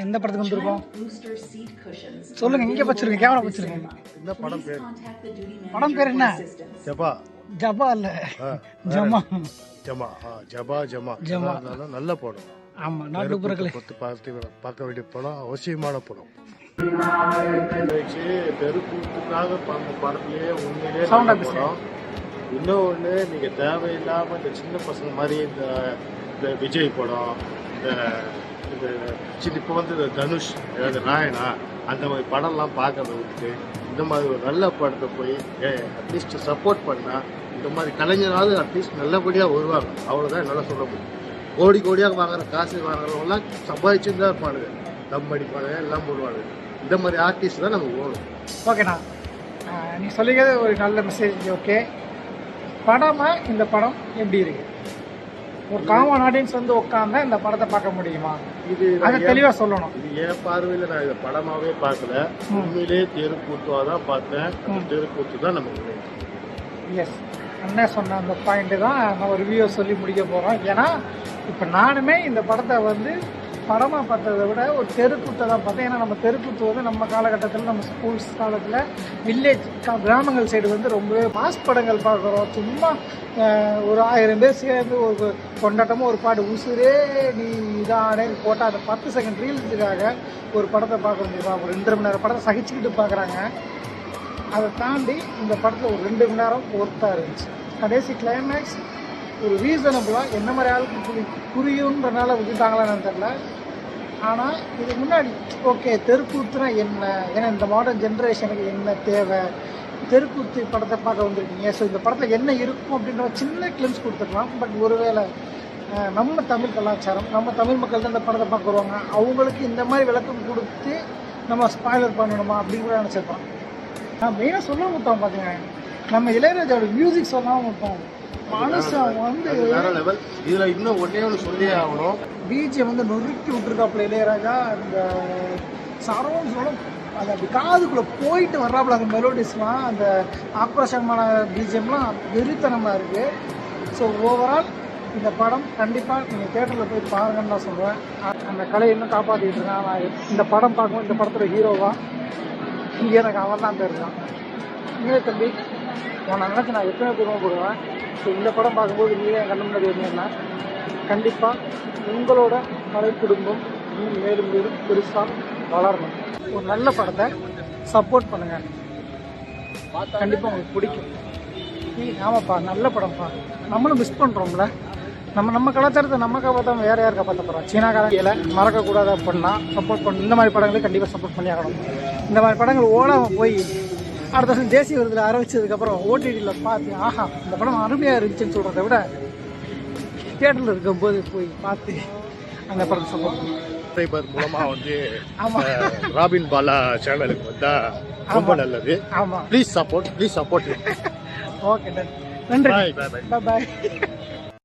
எந்த படத்துக்கு வந்திருக்கோம். சொல்லுங்க இங்கே வச்சிருங்க கேமரா வச்சிருங்க. என்ன படம் பேர்? படம் பேர் என்ன? ஜபா. ஜபா இல்ல. ஆ, ஜமா. ஜமா. ஆ, ஜபா ஜமா. ஜமா. நல்ல படம். ஆமா நாட்டுப்புறங்களே பத்து பார்த்து பார்க்க வேண்டிய படம் அவசியமான படம். தெருக்கூத்துக்காக படத்துலயே உண்மையிலேயே இன்னொன்று நீங்க தேவையில்லாம இந்த சின்ன பசங்க மாதிரி இந்த இந்த விஜய் படம் இந்த இந்த சின்ன இப்போ வந்து இந்த தனுஷ் அதாவது நாயனா? அந்த மாதிரி படம்லாம் பார்க்கறத விட்டுட்டு இந்த மாதிரி ஒரு நல்ல படத்தை போய் அட்லீஸ்ட் சப்போர்ட் பண்ணால் இந்த மாதிரி கலைஞராவது அட்லீஸ்ட் நல்லபடியாக வருவாங்க அவ்வளோதான் என்னால் சொல்ல முடியும். கோடி கோடியாக வாங்குற காசு வாங்குறவங்களாம் சம்பாதிச்சுட்டு தான் இருப்பானுங்க. தம் அடிப்பானுங்க எல்லாம் போடுவாங்க இந்த மாதிரி ஆர்டிஸ்ட் தான் நமக்கு ஓடும். ஓகேண்ணா. நீ சொல்லிக்கிறது ஒரு நல்ல மெசேஜ் ஓகே. படமா இந்த படம் எப்படி இருக்குது ஒரு காமன் ஆடியன்ஸ் வந்து உட்காந்தா இந்த படத்தை பார்க்க முடியுமா? இது அதை தெளிவா சொல்லணும். இது என் பார்வையில் நான் இதை படமாவே பார்க்கல. உண்மையிலே தெருக்கூத்துவா தான் பார்த்தேன். தெருக்கூத்து தான் நமக்கு. எஸ் அண்ணன் சொன்ன அந்த பாயிண்ட் தான் நம்ம ரிவ்யூ சொல்லி முடிக்க போகிறோம் ஏன்னா இப்போ நானுமே இந்த படத்தை வந்து படமாக பார்த்ததை விட ஒரு தெருக்கூத்தை தான் பார்த்தேன். ஏன்னா நம்ம தெருக்கூத்து வந்து நம்ம காலகட்டத்தில் நம்ம ஸ்கூல்ஸ் காலத்தில் வில்லேஜ் கிராமங்கள் சைடு வந்து ரொம்பவே மாஸ் படங்கள் பார்க்குறோம். சும்மா ஒரு ஆயிரம் பேர் சேர்ந்து ஒரு கொண்டாட்டமாக ஒரு பாட்டு உசுரே நீ இதானே போட்டால் அந்த பத்து செகண்ட் ரீல்ஸுக்காக ஒரு படத்தை பார்க்க முடியுமா? ஒரு ரெண்டு மணி நேரம் படத்தை சகிச்சுக்கிட்டு பார்க்குறாங்க. அதை தாண்டி இந்த படத்தில் ஒரு ரெண்டு மணி நேரம் ஒர்த்தாக இருந்துச்சு. கடைசி கிளைமேக்ஸ் ஒரு ரீசனபுளாக என்ன மாதிரி ஆளுக்கு புரி புரியுன்றனால விட்டுட்டாங்களான்னு தெரில ஆனால் இதுக்கு முன்னாடி ஓகே தெருக்கூத்துனா என்ன? ஏன்னா இந்த மாடர்ன் ஜென்ரேஷனுக்கு என்ன தேவை? தெருக்கூத்து படத்தை பார்க்க வந்திருக்கீங்க. ஸோ இந்த படத்தில் என்ன இருக்கும் அப்படின்ற சின்ன கிளிம்ஸ் கொடுத்துருக்கலாம் பட் ஒருவேளை நம்ம தமிழ் கலாச்சாரம் நம்ம தமிழ் மக்கள் தான் இந்த படத்தை பார்க்க வருவாங்க. அவங்களுக்கு இந்த மாதிரி விளக்கம் கொடுத்து நம்ம ஸ்பாய்லர் பண்ணணுமா அப்படின்னு கூட நினச்சிருப்பான் நான் மெயினாக சொல்ல விட்டோம் பார்த்தீங்கன்னா நம்ம இளையராஜாவோட மியூசிக் சொல்லாம விட்டோம் மனுஷன் வந்து வேற லெவல் இதுல இன்னும் ஒன்னே ஒன்று சொல்லியே ஆகணும். பிஜிஎம் வந்து நொறுக்கி விட்டுருக்காப்புல இளையராஜா. அந்த சரௌண்ட் சொல்லும் அது அப்படி காதுக்குள்ளே போயிட்டு வர்றாப்புல அந்த மெலோடிஸ்லாம் அந்த ஆக்ரோஷமான பிஜிஎம்லாம் வெறித்தனமாக இருக்குது ஸோ ஓவரால் இந்த படம் கண்டிப்பாக நீங்கள் தேட்டரில் போய் பாருங்கன்னு நான் சொல்கிறேன் அந்த கலையை இன்னும் காப்பாற்றிட்டு இருக்கேன். நான் இந்த படம் பார்க்கும்போது இந்த படத்தோட ஹீரோவா இங்கே எனக்கு அவன் தான். தெரிஞ்சான் இங்கே தம்பி? உன்னை நினச்சி நான் எத்தனை பெருமைப்படுவேன் ஸோ இந்த படம் பார்க்கும்போது நீங்கள் என் கண்ணு முன்னாடி வந்தீங்கன்னா கண்டிப்பாக உங்களோட கலை குடும்பம் இன்னும் மேலும் மேலும் பெருசாக வளரணும். ஒரு நல்ல படத்தை சப்போர்ட் பண்ணுங்கள் கண்டிப்பாக உங்களுக்கு பிடிக்கும். ஏய் ஆமாப்பா நல்ல படம்ப்பா. நம்மளும் மிஸ் பண்ணுறோம்ல நம்ம நம்ம கலாச்சாரத்தை நம்ம காப்பாற்றாம வேறு யார் காப்பாற்ற போகிறோம் காலத்தில் மறக்கக்கூடாது அப்படின்னா சப்போர்ட் பண்ண. இந்த மாதிரி படங்களுக்கு கண்டிப்பாக சப்போர்ட் பண்ணி ஆகணும் இந்த மாதிரி படங்கள் ஓடாமல் போய் அடுத்த தேசிய விருதில் ஆரம்பிச்சதுக்கப்புறம் ஓடிடியில் பார்த்து ஆஹா இந்த படம் அருமையாக இருந்துச்சுன்னு சொல்கிறத விட தியேட்டரில் இருக்கும்போது போய் பார்த்து அந்த சப்போர்ட் பண்ணும் சப்ஸ்கிரைபர் மூலமா வந்து ஆமா. அஹ், ராபின் பாலா சேனலுக்கு வந்தா ரொம்ப நல்லது. ஆமாம் please support please support okay நன்றி. Bye bye